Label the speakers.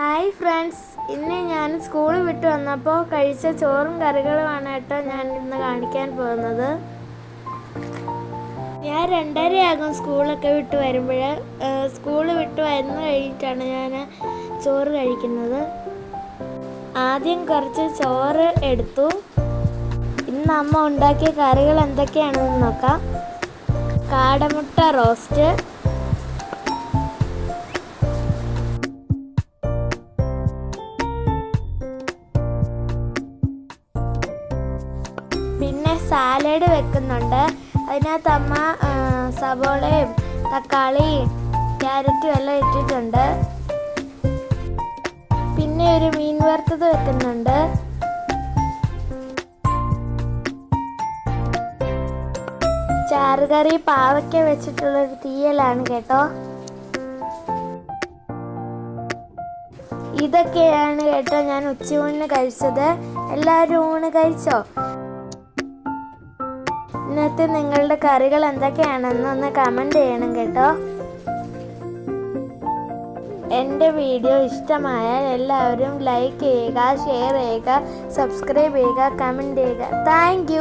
Speaker 1: Hi friends ഇന്ന് ഞാൻ school വിട്ട് വന്നപ്പോൾ കഴിച്ച ചോറും കറികളുമാണ് കേട്ടോ ഞാൻ ഇന്ന് കാണിക്കാൻ പോകുന്നത്. ഞാൻ രണ്ടരയാകും സ്കൂളൊക്കെ വിട്ട് വരുമ്പോൾ സ്കൂൾ വിട്ട് വന്ന് കഴിഞ്ഞിട്ടാണ് ഞാൻ ചോറ് കഴിക്കുന്നത്. ആദ്യം കുറച്ച് ചോറ് എടുത്തു. ഇന്ന് അമ്മ ഉണ്ടാക്കിയ കറികൾ എന്തൊക്കെയാണെന്ന് നോക്കാം. കാടമുട്ട റോസ്റ്റ്. പിന്നെ സാലഡ് വെക്കുന്നുണ്ട്. അതിനകത്ത് അമ്മ ആ, സവോളയും തക്കാളിയും ക്യാരറ്റും എല്ലാം ഇട്ടിട്ടുണ്ട്. പിന്നെ ഒരു മീൻ വറുത്തത് വെക്കുന്നുണ്ട്. ചാറുകറി പാവയ്ക്ക വെച്ചിട്ടുള്ളൊരു തീയലാണ് കേട്ടോ. ഇതൊക്കെയാണ് കേട്ടോ ഞാൻ ഉച്ചയൂണിന് കഴിച്ചത്. എല്ലാവരും ഊണ് കഴിച്ചോ? ഇന്നത്തെ നിങ്ങളുടെ കറികൾ എന്തൊക്കെയാണെന്ന് ഒന്ന് കമന്റ് ചെയ്യണം കേട്ടോ. എന്റെ വീഡിയോ ഇഷ്ടമായാൽ എല്ലാവരും ലൈക്ക് ചെയ്യുക ഷെയർ ചെയ്യുക സബ്സ്ക്രൈബ് ചെയ്യുക കമന്റ് ചെയ്യുക. താങ്ക്